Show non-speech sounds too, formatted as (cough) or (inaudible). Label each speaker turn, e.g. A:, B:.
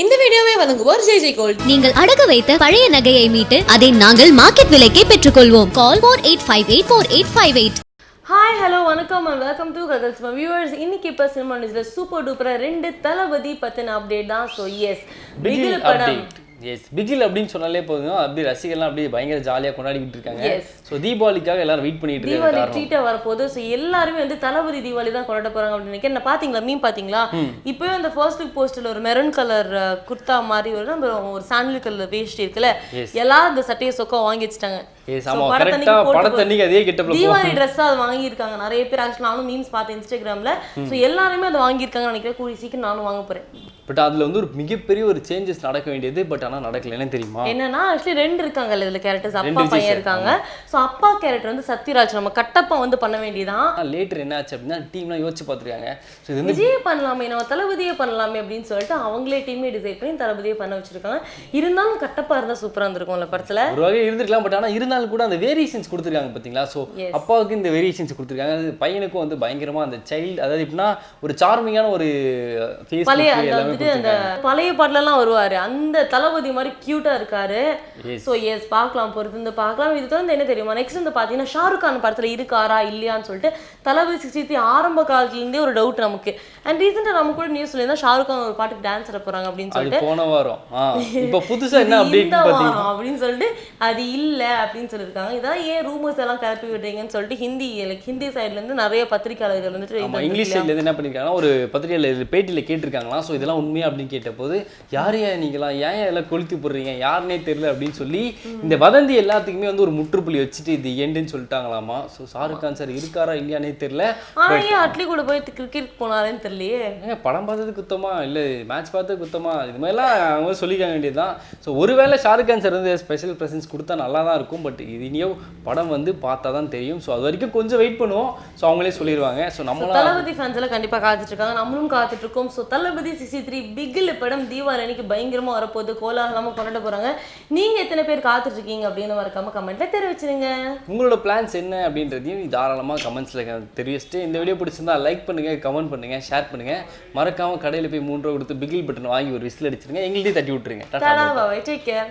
A: இந்த வீடியோவை வழங்குவோர் ஜெய் ஜெய் கோல்ட்.
B: நீங்கள் அடகு வைத்த பழைய நகையை மீட்டு அதை நாங்கள் மார்க்கெட் விலைக்கே பெற்றுக்கொள்வோம். Call four eight five eight four eight five eight
A: hi hello வணக்கம் அண்ட் வெல்கம் டு ககல்ஸ் வியூவர்ஸ் இன்னைக்கு இப்போ சினிமா நியூஸ்ல சூப்பர் டூப்பரா ரெண்டு தளபதி பத்தின அப்டேட் தான். ஸோ எஸ் பிகில் படம்.
C: அப்டேட் எஸ் பிகில் அப்படின்னு சொன்னாலே போதும். அப்படியே ரசிகர்லாம் அப்படியே பயங்கர ஜாலியாக கொண்டாடிக்கிட்டு இருக்காங்க. ஸோ தீபாவளிக்காக எல்லாரும் வெயிட் பண்ணிட்டு இருக்க
A: தீபாவளி
C: காரணம்.
A: ட்ரீட்டா வரப்போகுது. ஸோ எல்லாருமே வந்து தளபதி தீபாவளி தான் கொண்டாட போறாங்க அப்படின்னு நினைக்கிறேன். நான் பாத்தீங்களா? மீன் பாத்தீங்களா? இப்போவே அந்த ஃபர்ஸ்ட் லுக் போஸ்டர்ல ஒரு மெரூன் கலர் குர்தா மாதிரி ஒரு ஒரு சாண்டில் கலர் வேஷ்டி இருக்குல்ல? எல்லாரும் அந்த சட்டையை சொக்கம் வாங்கி வச்சுட்டாங்க.
C: எஸ் ஆமா
A: படத்தன்னைக்கு
C: அதே
A: தீபாவளி அது நிறைய பேர் ஆக்சுவலி நானும் மீம்ஸ் பார்த்தேன் இன்ஸ்டாகிராம்ல ஸோ எல்லாருமே அதை வாங்கியிருக்காங்கன்னு நினைக்கிறேன். கூடிய சீக்கிரம் நானும் வாங்க போறேன்.
C: பட் அதுல வந்து ஒரு மிகப்பெரிய ஒரு சேஞ்சஸ் நடக்க வேண்டியது பட் ஆனா நடக்கல. என்ன தெரியுமா?
A: என்னன்னா ஆக்சுவலி ரெண்டு இருக்காங்கல்ல இதுல கேரக்டர்ஸ் அப்பா
C: ரெண்டு
A: பையன்
C: G's
A: இருக்காங்க. ஸோ அப்பா கேரக்டர் வந்து சத்யராஜ். நம்ம கட்டப்பா வந்து பண்ண வேண்டியதான்
C: லேட்டர் என்ன ஆச்சு அப்படின்னா டீம்லாம் யோசிச்சு பார்த்துருக்காங்க. ஸோ இது வந்து
A: விஜயே பண்ணலாமே நம்ம தளபதியே பண்ணலாமே அப்படின்னு சொல்லிட்டு அவங்களே டீமே டிசைட் பண்ணி தளபதியே பண்ண வச்சிருக்காங்க. இருந்தாலும் கட்டப்பா இருந்தா சூப்பரா இருந்திருக்கும்ல படத்துல.
C: ஒரு வகை இருந்திருக்கலாம் பட் ஆனா இருந்தாலும் கூட அந்த வேரியேஷன்ஸ் கொடுத்துருக்காங்க பாத்தீங்களா? ஸோ. அப்பாவுக்கு இந்த வேரியேஷன்ஸ் கொடுத்துருக்காங்க. அது பையனுக்கும் வந்து பயங்கரமா அந்த சைல்டு அதாவது எப்படின்னா ஒரு சார்மிங்கான ஒரு ஃபேஸ்
A: பழைய வந்துட்டு அந்த பழைய பாட்டுலலாம் வருவாரு. அந்த தளபதி மாதிரி கியூட்டா இருக்காரு. ஸோ எஸ் பார்க்கலாம். பொறுத்து இந்த பார்க்கலாம். இது வந்து என்ன தெரியுமா? நெக்ஸ்ட் வந்து பார்த்தீங்கன்னா ஷாருக் கான் படத்துல இருக்காரா இல்லையான்னு சொல்லிட்டு தளபதி சிக்ஸ்டி த்ரீ ஆரம்ப காலத்துலேருந்தே ஒரு டவுட் நமக்கு. அண்ட் ரீசெண்டாக நம்ம கூட நியூஸ் சொல்லியிருந்தா ஷாருக் கான் ஒரு பாட்டுக்கு டான்ஸ் ஆட போறாங்க அப்படின்னு சொல்லிட்டு
C: போன வாரம். (laughs) இப்போ புதுசா என்ன
A: அப்படின்னு சொல்லிட்டு அது இல்ல அப்படின்னு சொல்லியிருக்காங்க. இதான் ஏன் ரூமர்ஸ் எல்லாம் கிளப்பி விடுறீங்கன்னு சொல்லிட்டு ஹிந்தி like ஹிந்தி சைடுல இருந்து நிறைய பத்திரிக்கையாளர்கள் வந்துட்டு
C: இங்கிலீஷ்
A: வந்துட்டு
C: சைட்ல இருந்து என்ன பண்ணிருக்காங்கன்னா ஒரு பத்திரிகையில் பேட்டியில் கேட்டிருக்காங்களாம் ஸோ இதெல்லாம் உண்மையா அப்படின்னு கேட்டபோது யார் ஏன் நீங்களாம் ஏன் இதெல்லாம் கொளுத்தி போடுறீங்க? யாருனே தெரியல அப்படின்னு சொல்லி இந்த வதந்தி எல்லாத்துக்குமே வந்து ஒரு முற்றுப்புள்ளி வச்சுட்டு இது எண்டுன்னு சொல்லிட்டாங்களாமா? ஸோ ஷாருக் கான் சார் இருக்காரா இல்லையானே தெரியல.
A: ஆனா ஏன் அட்லி கூட போய் கிரிக்கெட் போனாருன்னு தெரியலையே?
C: படம் பார்த்தது குத்தமா? இல்லை மேட்ச் பார்த்தது குத்தமா? இது மாதிரிலாம் அவங்க சொல்லிக்க வேண்டியதுதான். ஸோ ஒருவேளை ஷாருக் கான் சார் வந்து ஸ்பெஷல் ப்ரெசன்ஸ் கொடுத்தா நல்லா தான் இருக்கும் பட் இது இனியும் படம் வந்து பார்த்தா தான் தெரியும். ஸோ அது வரைக்கும் கொஞ்சம் வெயிட் பண்ணுவோம். ஸோ அவங்களே சொல்லிடுவாங்க ஸோ நம்மளாம்
A: தளபதி ஃபேன்ஸ் எல்லாம் கண்டிப்பா காத்துட்டு இருக்காங்க நம்மளும் காத்துட்டு இருக்கோம் so Thalapathy sixty three Bigil படம் தீபாவளி அன்னைக்கு பயங்கரமா வரப்போகுது. கோலாகலமா கொண்டாட போறாங்க. நீங்க எத்தனை பேர் காத்துட்டு இருக்கீங்க அப்படின்னு மறக்காம கமெண்ட்ல தெரிவிச்சிருங்க.
C: உங்களோட பிளான்ஸ் என்ன அப்படின்றதையும் தாராளமாக கமெண்ட்ஸில் தெரிவிச்சுட்டு இந்த வீடியோ பிடிச்சிருந்தா லைக் பண்ணுங்க கமெண்ட் பண்ணுங்க ஷேர் பண்ணுங்க. மறக்காம கடையில் போய் மூன்று கொடுத்து பிகில் பட்டன் வாங்கி ஒரு விசில் அடிச்சிருங்க. எங்கள்கிட்டயும் தட்டி விட்டுருங்க.
A: Take care